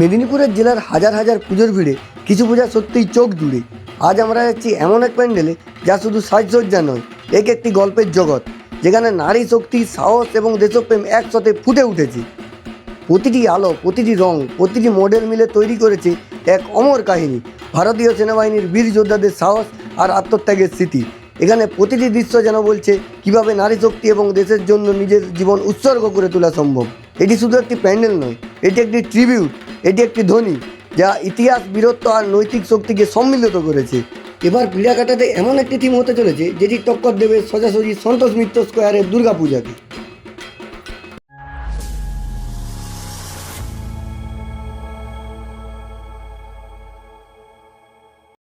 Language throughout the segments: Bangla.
মেদিনীপুরের জেলার হাজার হাজার পুজোর ভিড়ে কিছু পূজা সত্যিই চোখ জুড়ে। আজ আমরা যাচ্ছি এমন এক প্যান্ডেলে যা শুধু সাজসজ্জা নয়, এক একটি গল্পের জগৎ, যেখানে নারী শক্তি, সাহস এবং দেশপ্রেম একসাথে ফুটে উঠেছে। প্রতিটি আলো, প্রতিটি রং, প্রতিটি মডেল মিলে তৈরি করেছে এক অমর কাহিনী। ভারতীয় সেনাবাহিনীর বীর যোদ্ধাদের সাহস আর আত্মত্যাগের স্মৃতি। এখানে প্রতিটি দৃশ্য যেন বলছে কীভাবে নারী শক্তি এবং দেশের জন্য নিজের জীবন উৎসর্গ করে তোলা সম্ভব। এটি শুধু একটি প্যান্ডেল নয়, এটি একটি ট্রিবিউট এটি একটি ধ্বনি যা ইতিহাস, বীরত্ব আর নৈতিক শক্তিকে সম্মিলিত করেছে। এবার ক্রীড়াকাটাতে এমন একটি থিম হতে চলেছে, যেটি টক্কর দেবে সোজাসুজি সন্তোষ মিত্র স্কোয়ারের দুর্গাপূজাকে।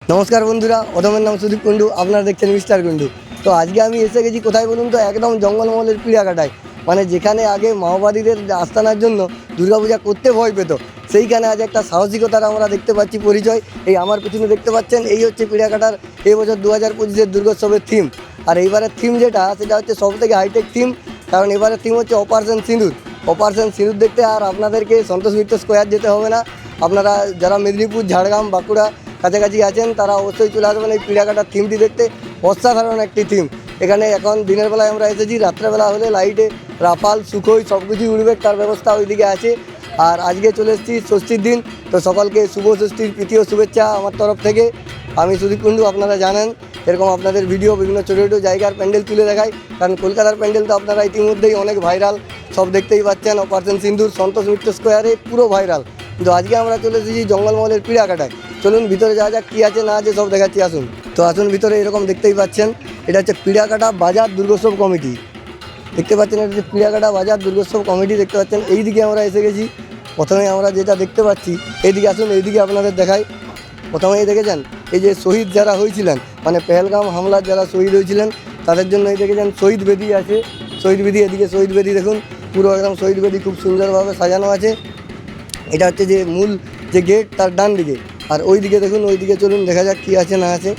নমস্কার বন্ধুরা অধমের নাম সুদীপ কুণ্ডু, আপনারা দেখছেন মিস্টার কুণ্ডু। তো আজকে আমি এসে গেছি কোথায় বলুন তো? একদম জঙ্গলমহলের ক্রীড়াকাটায়। মানে যেখানে আগে মাওবাদীদের আস্তানার জন্য দুর্গাপূজা করতে ভয় পেত। সেইখানে আজ একটা সাহসিকতার আমরা দেখতে পাচ্ছি, পরিচয়। এই আমার পিছনে দেখতে পাচ্ছেন, এই হচ্ছে ক্রীড়াকাটার এই বছর দু হাজার পঁচিশের দুর্গোৎসবের থিম আর এইবারের থিম যেটা, সেটা হচ্ছে সব থেকে হাইটেক থিম কারণ এবারের থিম হচ্ছে অপারেশন সিঁদুর অপারেশন সিঁদুর দেখতে আর আপনাদেরকে সন্তোষ মিত্র স্কোয়ার যেতে হবে না। আপনারা যারা মেদিনীপুর, ঝাড়গ্রাম, বাঁকুড়া কাছাকাছি আছেন, তারা অবশ্যই চলে আসবেন এই ক্রীড়াকাটার থিমটি দেখতে। অসাধারণ একটি থিম এখানে এখন দিনের বেলায় আমরা এসেছি, রাত্রেবেলা হলে লাইটে রাপাল সুখোই সব কিছুই উঠবে তার ব্যবস্থা ওইদিকে আছে। আর আজকে চলে এসেছি ষষ্ঠীর দিন। তো সকলকে শুভ ষষ্ঠীর প্রীতীয় শুভেচ্ছা আমার তরফ থেকে। আমি সুদীপ কুণ্ডু, আপনারা জানেন, এরকম আপনাদের ভিডিও, বিভিন্ন ছোটো ছোটো জায়গার প্যান্ডেল তুলে দেখাই। কারণ কলকাতার প্যান্ডেল তো আপনারা ইতিমধ্যেই অনেক ভাইরাল, সব দেখতেই পাচ্ছেন, অপারেশন সিন্ধুর সন্তোষ মিত্র স্কোয়ারে পুরো ভাইরাল। কিন্তু আজকে আমরা চলে এসেছি জঙ্গলমহলের ক্রীড়াকাটায় চলুন ভিতরে যাওয়া যাক কী আছে, না আছে, সব দেখাচ্ছি, আসুন। তো আসুন ভিতরে এরকম দেখতেই পাচ্ছেন, এটা হচ্ছে ক্রীড়াকাটা বাজার দুর্গোৎসব কমিটি। দেখতে পাচ্ছেন এটা ক্রীড়াকাটা বাজার, দুর্গোৎসব কমিটি দেখতে পাচ্ছেন। এই দিকে আমরা এসে গেছি। প্রথমে আমরা যেটা দেখতে পাচ্ছি, এইদিকে আসুন, এইদিকে আপনাদের দেখাই। প্রথমে প্রথমেই দেখেছেন, এই যে শহীদ যারা হয়েছিলেন মানে পেহেলগাম হামলার যারা শহীদ হয়েছিলেন, তাদের জন্য এই দেখেছেন শহীদ বেদি আছে। শহীদ বেদি, এদিকে শহীদ বেদি দেখুন। পুরো একদম শহীদ বেদি খুব সুন্দরভাবে সাজানো আছে। এটা হচ্ছে যে মূল যে গেট তার ডান দিকে। আর ওই দিকে দেখুন ওই দিকে চলুন, দেখা যাক কী আছে, না আছে।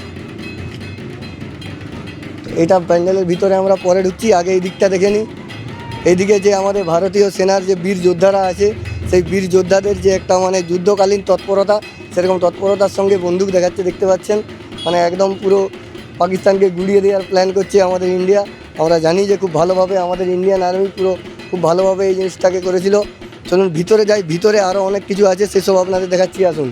এটা প্যান্ডেলের ভিতরে আমরা পরে ঢুকছি, আগে এই দিকটা দেখে নিই। এইদিকে যে আমাদের ভারতীয় সেনার যে বীর যোদ্ধারা আছে, সেই বীর যোদ্ধাদের যে একটা মানে যুদ্ধকালীন তৎপরতা, সেরকম তৎপরতার সঙ্গে বন্দুক দেখাচ্ছে, দেখতে পাচ্ছেন। মানে একদম পুরো পাকিস্তানকে গুড়িয়ে দেওয়ার প্ল্যান করছে আমাদের ইন্ডিয়া। আমরা জানি যে খুব ভালোভাবে আমাদের ইন্ডিয়ান আর্মি পুরো খুব ভালোভাবে এই জিনিসটাকে করেছিল। চলুন ভিতরে যাই, ভিতরে আরও অনেক কিছু আছে, সেসব আপনাদের দেখাচ্ছি, আসুন।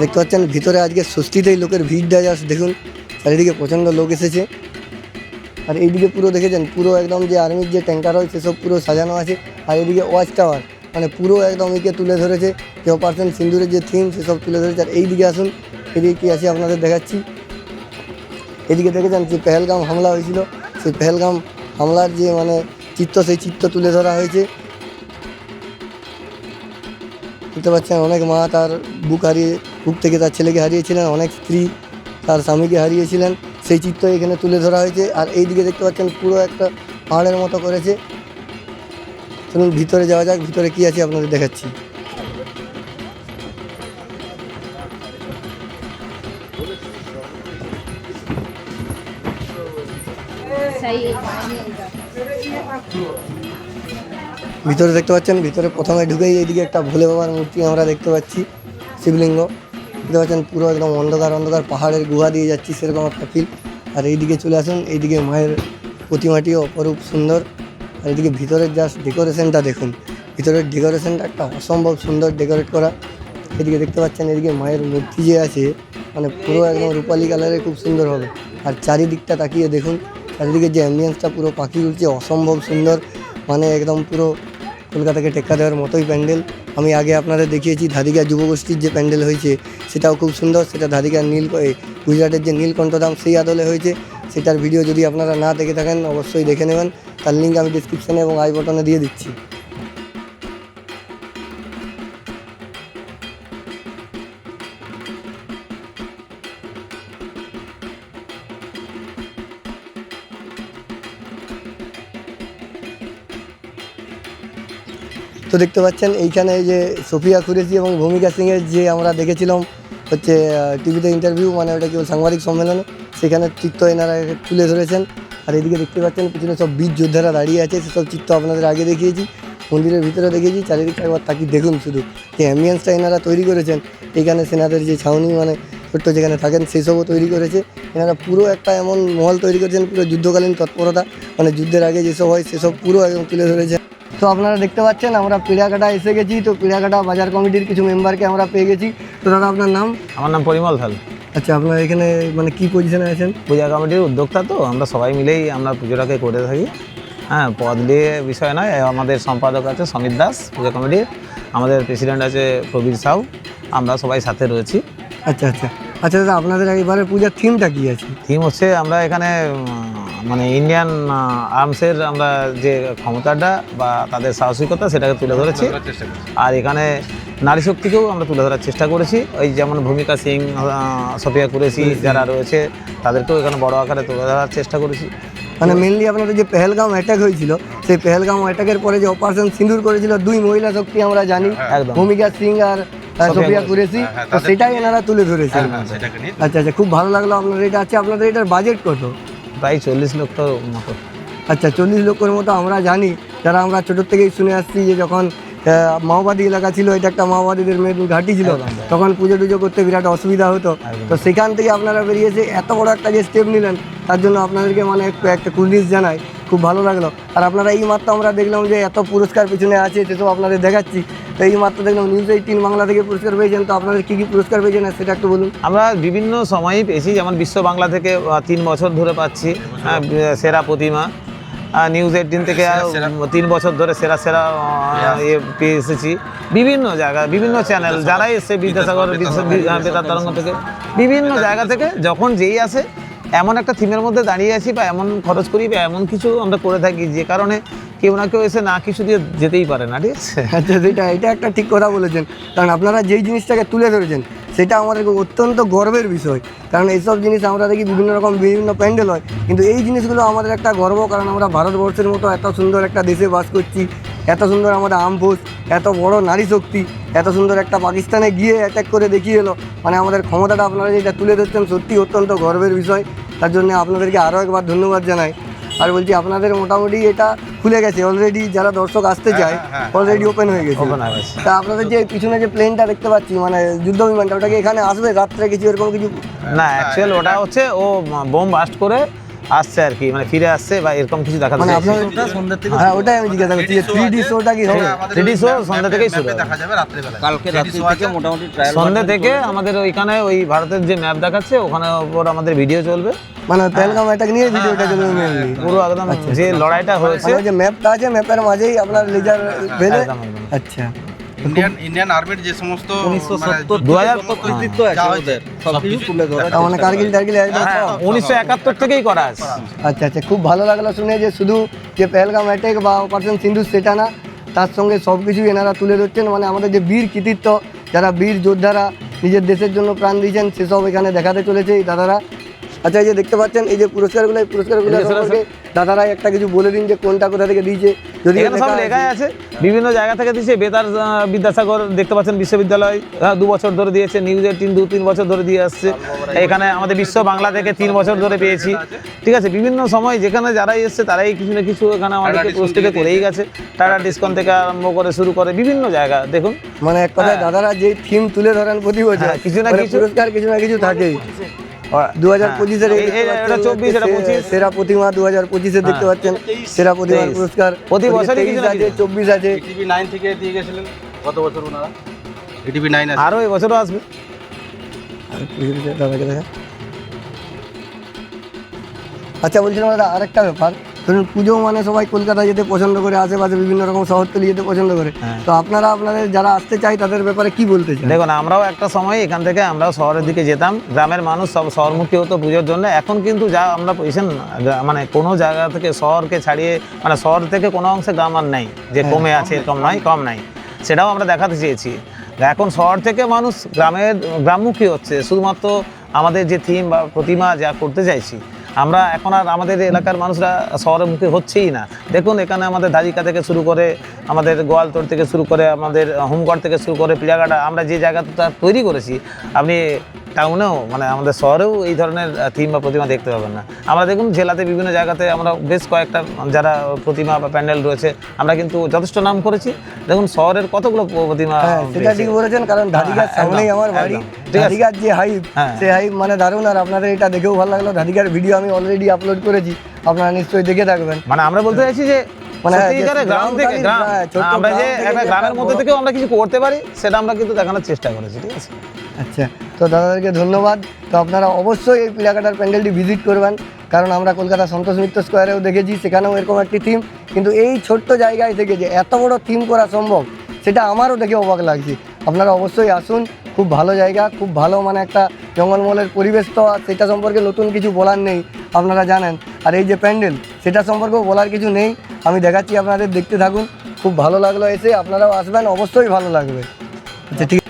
দেখতে পাচ্ছেন, ভিতরে আজকে ষষ্ঠীতেই লোকের ভিড় ভিড়টা জাস্ট দেখুন, চারিদিকে প্রচণ্ড লোক এসেছে। আর এইদিকে পুরো দেখেছেন, পুরো একদম যে আর্মির যে ট্যাঙ্কার হয়, সেসব পুরো সাজানো আছে। আর এদিকে ওয়াচ টাওয়ার মানে পুরো একদম একে তুলে ধরেছে। যে অপারেশন সিন্দুরের যে থিম সেসব তুলে ধরেছে। আর এইদিকে আসুন, এদিকে কী আছে আপনাদের দেখাচ্ছি। এদিকে দেখেছেন যে পেহেলগাম হামলা হয়েছিল। সেই পেহেলগাম হামলার যে মানে চিত্র সেই চিত্র তুলে ধরা হয়েছে। দেখতে পাচ্ছেন, অনেক মা তার বুক হারিয়ে কূপ থেকে তার ছেলেকে হারিয়েছিলেন, অনেক স্ত্রী তার স্বামীকে হারিয়েছিলেন। সেই চিত্র এখানে তুলে ধরা হয়েছে। আর এই দিকে দেখতে পাচ্ছেন, পুরো একটা পাহাড়ের মতো করেছে। চলুন, ভিতরে যাওয়া যাক, ভিতরে কি আছে আপনাদের দেখাচ্ছি। ভিতরে দেখতে পাচ্ছেন, ভিতরে প্রথমে ঢুকেই এইদিকে একটা ভোলে বাবার মূর্তি আমরা দেখতে পাচ্ছি, শিবলিঙ্গ। দেখতে পাচ্ছেন, পুরো একদম অন্ধকার অন্ধকার পাহাড়ের গুহা দিয়ে যাচ্ছি সেরকম একটা ফিল আর এইদিকে চলে আসুন, এইদিকে মায়ের প্রতিমাটিও অপরূপ সুন্দর। আর এইদিকে ভিতরের জাস্ট ডেকোরেশনটা দেখুন। ভিতরের ডেকোরেশনটা একটা অসম্ভব সুন্দর ডেকোরেট করা। এদিকে দেখতে পাচ্ছেন এদিকে মায়ের মূর্তি যে আছে মানে পুরো একদম রূপালি কালারে খুব সুন্দর হবে। আর চারিদিকটা তাকিয়ে দেখুন, চারিদিকে যে অ্যাম্বিয়েন্সটা পুরো পাখি উঠছে অসম্ভব সুন্দর। মানে একদম পুরো কলকাতাকে টেক্কা দেওয়ার মতোই প্যান্ডেল। আমি আগে আপনাদের দেখিয়েছি ধাদিকা যুবগোষ্ঠীর যে প্যান্ডেল হয়েছে, সেটাও খুব সুন্দর। সেটা ধাদিকার নীল গুজরাটের যে নীলকণ্ঠধাম, সেই আদলে হয়েছে। সেটার ভিডিও যদি আপনারা না দেখে থাকেন, অবশ্যই দেখে নেবেন। তার লিঙ্ক আমি ডিসক্রিপশানে এবং আই বটনে দিয়ে দিচ্ছি। তো দেখতে পাচ্ছেন, এইখানে যে সোফিয়া কুরেশি এবং ভূমিকা সিংয়ের যে আমরা দেখেছিলাম, হচ্ছে টিভিতে ইন্টারভিউ মানে ওটা কি সাংবাদিক সম্মেলনে, সেখানে চিত্র এনারা তুলে ধরেছেন। আর এদিকে দেখতে পাচ্ছেন, পিছনে সব বীর যোদ্ধারা দাঁড়িয়ে আছে, সেসব চিত্র আপনাদের আগে দেখিয়েছি, মন্দিরের ভিতরে দেখেছি চারিদিকটা একবার তাকি দেখুন শুধু, যে অ্যাম্বিয়েন্সটা এনারা তৈরি করেছেন। এখানে সেনাদের যে ছাউনি মানে ছোট্ট যেখানে থাকেন, সেসবও তৈরি করেছে। এনারা পুরো একটা এমন মহল তৈরি করেছেন, পুরো যুদ্ধকালীন তৎপরতা মানে যুদ্ধের আগে যেসব হয়, সেসব পুরো একদম তুলে ধরেছে তো আপনারা দেখতে পাচ্ছেন আমরা পিড়াকাটা এসে গেছি। তো পিড়াকাটা বাজার কমিটির কিছু মেম্বারকে আমরা পেয়ে গেছি। তো দাদা আপনার নাম? আমার নাম পরিমল থাল আচ্ছা আপনার এখানে মানে কি পজিশনে আছেন? পূজা কমিটির উদ্যোক্তা তো আমরা সবাই মিলেই আমরা পুজোটাকে করে থাকি। হ্যাঁ পদ দিয়ে বিষয় নয় আমাদের সম্পাদক আছে সমীর দাস পূজা কমিটির। আমাদের প্রেসিডেন্ট আছে প্রবীর সাউ আমরা সবাই সাথে রয়েছি। আচ্ছা আচ্ছা। আচ্ছা দাদা আপনাদের এবারে পূজার থিমটা কি আছে? থিম হচ্ছে আমরা এখানে মানে ইন্ডিয়ান আর্মসের আমরা যে ক্ষমতাটা বা তাদের সাহসিকতা সেটাকে তুলে ধরেছি। আর এখানে নারী শক্তিকেও আমরা তুলে ধরার চেষ্টা করেছি। ওই যেমন ভূমিকা সিং সফিয়া কুরেশি যারা রয়েছে তাদেরকেও এখানে বড় আকারে তুলে ধরার চেষ্টা করেছি। মানে মেনলি আপনাদের যে পেহেলগাম অ্যাটাক হয়েছিল সেই পেহেলগাম অ্যাটাকের পরে যে অপারেশন সিঁদুর করেছিল দুই মহিলা শক্তি আমরা জানি একদম। ভূমিকা সিং আর সোফিয়া কুরেশি। তো সেটাই এনারা তুলে ধরেছেন। আচ্ছা আচ্ছা খুব ভালো লাগল আপনাদের। এটা আছে আপনাদের এটার বাজেট কত? প্রায় চল্লিশ লক্ষ মতো। আচ্ছা চল্লিশ লক্ষের মতো আমরা জানি যারা আমরা ছোটোর থেকেই শুনে আসছি যে যখন মাওবাদী এলাকা ছিল এটা একটা মাওবাদীদের মেয়ে ঘাঁটি ছিল তখন পুজো টুজো করতে বিরাট অসুবিধা হতো। তো সেখান থেকে আপনারা বেরিয়েছে এত বড় একটা যে স্টেপ নিলেন তার জন্য আপনাদেরকে মানে একটু একটা কুলিশ জানাই। খুব ভালো লাগল আর আপনারা এই মাত্র আমরা দেখলাম যে এত পুরস্কার পিছনে আছে সেসব আপনাদের দেখাচ্ছি তো এই মাত্র দেখলাম নিউজ এইটিন বাংলা থেকে পুরস্কার পেয়েছেন তো আপনাদের কী কী পুরস্কার পেয়েছেন সেটা একটু বলুন আমরা বিভিন্ন সময়ই পেয়েছি যেমন বিশ্ব বাংলা থেকে তিন বছর ধরে পাচ্ছি হ্যাঁ, সেরা প্রতিমা নিউজ এইটিন থেকে তিন বছর ধরে সেরা সেরা ইয়ে পেয়ে এসেছি বিভিন্ন জায়গা বিভিন্ন চ্যানেল যারাই এসছে বিদ্যাসাগর বেতার তরঙ্গ থেকে বিভিন্ন জায়গা থেকে যখন যেই আসে এমন একটা থিমের মধ্যে দাঁড়িয়ে আছি বা এমন খরচ করি বা এমন কিছু আমরা করে থাকি যে কারণে কেউ না কেউ এসে না কিছু দিয়ে যেতেই পারে না, ঠিক আছে? আচ্ছা সেটা এটা একটা ঠিক কথা বলেছেন। কারণ আপনারা যেই জিনিসটাকে তুলে ধরেছেন, সেটা আমাদের অত্যন্ত গর্বের বিষয়। কারণ এইসব জিনিস আমরা দেখি বিভিন্ন রকম, বিভিন্ন প্যান্ডেল হয়। কিন্তু এই জিনিসগুলো আমাদের একটা গর্ব, কারণ আমরা ভারতবর্ষের মতো এত সুন্দর একটা দেশে বাস করছি এত সুন্দর আমাদের আর্ম ফোর্স এত বড় নারী শক্তি এত সুন্দর একটা পাকিস্তানে গিয়ে অ্যাটাক করে দেখিয়ে এলো। মানে আমাদের ক্ষমতাটা আপনারা যেটা তুলে ধরছেন সত্যি অত্যন্ত গর্বের বিষয়। তার জন্য আপনাদেরকে আরও একবার ধন্যবাদ জানাই। আর বলছি আপনাদের মোটামুটি এটা খুলে গেছে। অলরেডি যারা দর্শক আসতে চায় অলরেডি ওপেন হয়ে গেছে। ওপেন হয়ে গেছে। তা আপনাদের যে পিছনে যে প্লেনটা দেখতে পাচ্ছি মানে যুদ্ধ বিমানটা ওটা কি এখানে আসবে? রাত্রে কিছু এরকম কিছু? না অ্যাকচুয়াল ওটা হচ্ছে ও বোম বাস্ট করে আসছে আর কি মানে ফিরে আসছে বা এরকম কিছু দেখা মানে যাচ্ছে আপনার হ্যাঁ ওটাই আমি জিজ্ঞাসা করছি থ্রি ডি শোটা কি হবে? থ্রিডি শো সন্ধ্যা থেকেই শুরু। হবে। দেখা যাবে রাত্রেবেলা। কালকে রাত্রি থেকে মোটামুটি ট্রায়াল সন্ধ্যে থেকে আমাদের ওইখানে ওই ভারতের যে ম্যাপ দেখাচ্ছে ওখানে ওপর আমাদের ভিডিও চলবে। মানে পেলগাম অ্যাটাক নিয়ে ভিডিওটা চলবে মেনলি পুরো একদম যে লড়াইটা হয়েছে। মানে যে ম্যাপটা আছে ম্যাপের মাঝেই আপনার লেজার একদম। আচ্ছা। ইন্ডিয়ান ইন্ডিয়ান আর্মির যে সমস্ত মানে মানে কার্গিল টার্গিল হ্যাঁ? উনিশশো একাত্তর থেকেই করা আছে। আচ্ছা আচ্ছা খুব ভালো লাগল শুনে যে শুধু যে পেহেলগাম অ্যাটাক বা অপারেশন সিন্ধু সেটা না তার সঙ্গে সব কিছুই এনারা তুলে ধরছেন। মানে আমাদের যে বীর কৃতিত্ব যারা বীর যোদ্ধারা নিজের দেশের জন্য প্রাণ দিয়েছেন সেসব এখানে দেখাতে চলেছে এই দাদারা। আচ্ছা এই যে দেখতে পাচ্ছেন এই যে পুরস্কারগুলো এই পুরস্কারগুলো সম্পর্কে দাদারাই একটা কিছু বলে দিন যে কোনটা কোথা থেকে দিয়েছে। যদি এখানে সব লেখা লেখাই আছে। বিভিন্ন জায়গা থেকে দিয়েছে বেতার বিদ্যাসাগর দেখতে পাচ্ছেন বিশ্ববিদ্যালয় দু বছর ধরে দিয়েছে নিউজের তিন দু তিন বছর ধরে দিয়ে আসছে। এখানে আমাদের বিশ্ব বাংলা থেকে তিন বছর ধরে পেয়েছি। ঠিক আছে বিভিন্ন সময় যেখানে যারাই এসছে তারাই কিছু না কিছু এখানে আমাদেরকে পুরস্কৃত করেই গেছে। টাটা ডিসকাউন্ট থেকে আরম্ভ করে শুরু করে বিভিন্ন জায়গা দেখুন। মানে এক কথায় দাদারা যে থিম তুলে ধরেন প্রতি বছর হ্যাঁ, কিছু না মানে কিছু- পুরস্কার কিছু না কিছু থাকেই। দু হাজার হ্যাঁ, পঁচিশের এই- এই- এটা চব্বিশ এটা পঁচিশ সেরা প্রতিমা দু হাজার পঁচিশে দেখতে হ্যাঁ। পাচ্ছেন সেরা প্রতিমার তেইশ। পুরস্কার প্রতি ওদিকে বছরই কিছু তেইশ না আছে কিছু। চব্বিশ আছে টিভি নাইন থেকে দিয়ে গেছিলেন গত বছর ওনারা টিভি নাইন আছে আরও এবছরও আসবে আর পুজোতে দাদাকে দেখা আচ্ছা বলছিলাম দাদা আরেকটা ব্যাপার ধরুন পুজো মানে সবাই কলকাতা যেতে পছন্দ করে আশেপাশে বিভিন্ন রকম শহরতলি যেতে পছন্দ করে। হ্যাঁ। তো আপনারা আপনাদের যারা আসতে চাই তাদের ব্যাপারে কি বলতে চান? দেখুন আমরাও একটা সময় এখান থেকে আমরাও শহরের দিকে যেতাম। গ্রামের মানুষ সব শহরমুখী হতো পুজোর জন্য। এখন কিন্তু যা আমরা পজিশন মানে কোনো জায়গা থেকে শহরকে ছাড়িয়ে মানে শহর থেকে কোনো অংশে গ্রাম আর নেই। যে কমে আছে এরকম নয় কম নাই। সেটাও আমরা দেখাতে চেয়েছি। এখন শহর থেকে মানুষ গ্রামের গ্রামমুখী হচ্ছে। শুধুমাত্র আমাদের যে থিম বা প্রতিমা যা করতে চাইছি আমরা এখন আর আমাদের এলাকার মানুষরা শহরের মুখে হচ্ছেই না। দেখুন এখানে আমাদের দারিকা থেকে শুরু করে আমাদের গোয়ালতোড় থেকে শুরু করে আমাদের হোমগড় থেকে শুরু করে পিড়াঘাটা আমরা যে জায়গাটা তৈরি করেছি আপনি টাউনেও মানে আমাদের শহরেও এই ধরনের থিম বা প্রতিমা দেখতে পাবেন না। আমরা দেখুন জেলাতে বিভিন্ন জায়গাতে আমরা বেশ কয়েকটা যারা প্রতিমা বা প্যান্ডেল রয়েছে আমরা কিন্তু যথেষ্ট নাম করেছি। দেখুন শহরের কতগুলো প্রতিমা হ্যাঁ সেটা ঠিক বলেছেন কারণ হ্যাঁ, সামনেই আমার বাড়ি। ধাদিকার যে হাইপ হ্যাঁ। সেই হাইপ মানে দারুণ। আর আপনাদের এটা দেখেও ভালো লাগল। ধাদিকার ভিডিও আমি অলরেডি আপলোড করেছি। আপনারা নিশ্চয়ই দেখে থাকবেন। মানে আমরা বলতে চাইছি যে মানে সত্যিকারের গ্রাম থেকে গ্রাম। আমরা যে একটা গ্রামের মধ্যে থেকেও আমরা কিছু করতে পারি সেটা আমরা কিন্তু দেখানোর চেষ্টা করেছি ঠিক আছে? আচ্ছা তো দাদাদেরকে ধন্যবাদ। তো আপনারা অবশ্যই এই পিলাকাটার প্যান্ডেলটি ভিজিট করবেন। কারণ আমরা কলকাতা সন্তোষ মিত্র স্কোয়ারেও দেখেছি সেখানেও এরকম একটি থিম কিন্তু এই ছোট্ট জায়গায় থেকে যে এত বড় থিম করা সম্ভব সেটা আমারও দেখে অবাক লাগছে। আপনারা অবশ্যই আসুন, খুব ভালো জায়গা, খুব ভালো মানে একটা জঙ্গলমলের পরিবেশ তো সেটা সম্পর্কে নতুন কিছু বলার নেই, আপনারা জানেন। আর এই যে প্যান্ডেল, সেটা সম্পর্কেও বলার কিছু নেই, আমি দেখাচ্ছি আপনাদের, দেখতে থাকুন, খুব ভালো লাগল এসে, আপনারাও আসবেন, অবশ্যই ভালো লাগবে। আচ্ছা ঠিক